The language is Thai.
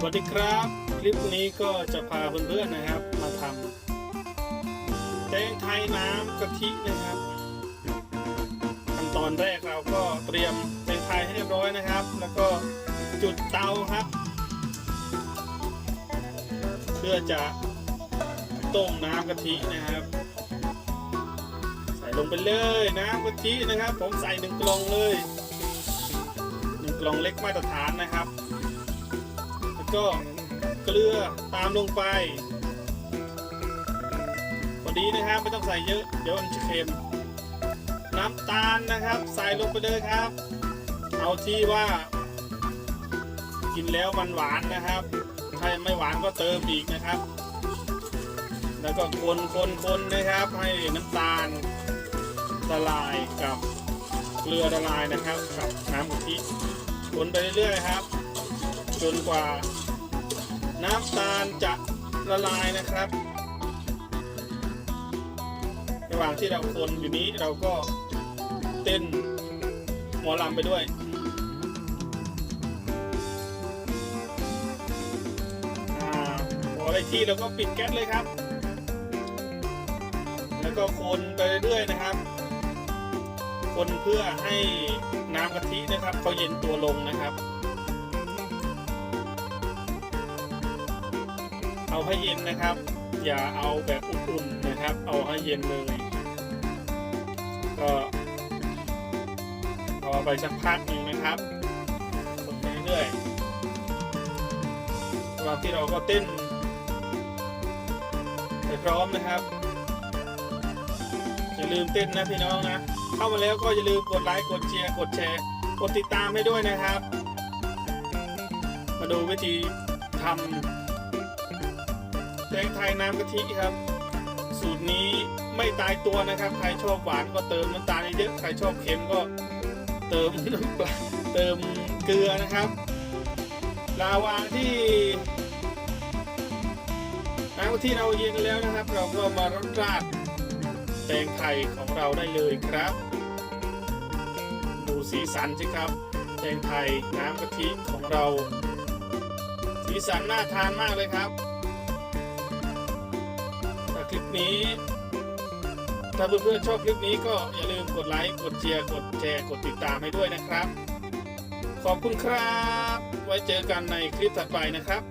สวัสดีครับ คลิปนี้ก็จะพาเพื่อนๆนะครับ มาทำแตงไทยน้ำกะทินะครับขั้นตอนแรกเราก็เตรียมแตงไทยให้เรียบร้อยนะครับ แล้วก็จุดเตาครับ เพื่อจะต้มน้ำกะทินะครับ ใส่ลงไปเลยน้ำกะทินะครับ ผมใส่หนึ่งกล่องเลยหนึ่งกล่องเล็กมาตรฐานนะครับ ก็เกลือตามลงไปพอดีนะครับไม่ต้องใส่เยอะ เดี๋ยวมันจะเค็ม น้ำตาลนะครับ ใส่ลงไปเลยครับ เอาที่ว่า กินแล้วมันหวานนะครับ ถ้าไม่หวานก็เติมอีกนะครับ แล้วก็คนคนคนนะครับ ให้น้ำตาลละลายกับเกลือละลายนะครับ กับน้ำกะทิคนไปเรื่อยๆครับ จนกว่า น้ำตาลจะละลายนะครับ ระหว่างที่เราคนอยู่นี้เราก็เต้นหมอลำไปด้วยอ่าพอได้ที่เราก็ปิดแก๊สเลยครับ แล้วก็คนไปเรื่อยๆนะครับ คนเพื่อให้น้ำกะทินะครับเขาเย็นตัวลงนะครับ เอาให้เย็นนะครับ อย่าเอาแบบอุ่นๆนะครับ เอาให้เย็นเลยก็พอไปสักพักหนึ่งนะครับคนไปเรื่อยๆระหว่างที่เราก็เต้นไปพร้อมนะครับอย่าลืมเต้นนะพี่น้องนะ เข้ามาแล้วก็อย่าลืมกดไลค์กดเชียร์กดแชร์กดติดตามให้ด้วยนะครับ มาดูวิธีทำ แตงไทยน้ำกะทิครับ สูตรนี้ไม่ตายตัวนะครับ ใครชอบหวานก็เติมน้ำตาลเยอะใครชอบเค็มก็เติมน้ำปลาเติมเกลือนะครับลาวางที่น้ำกะทิเราเย็นแล้วนะครับ เราก็มารดราดแตงไทยของเราได้เลยครับ ดูสีสันสิครับแตงไทยน้ำกะทิของเรา สีสันน่าทานมากเลยครับ คลิปนี้ ถ้าเพื่อนๆชอบคลิปนี้ก็อย่าลืมกดไลค์ กดเชียร์ กดแชร์ กดติดตามให้ด้วยนะครับ ขอบคุณครับ ไว้เจอกันในคลิปถัดไปนะครับ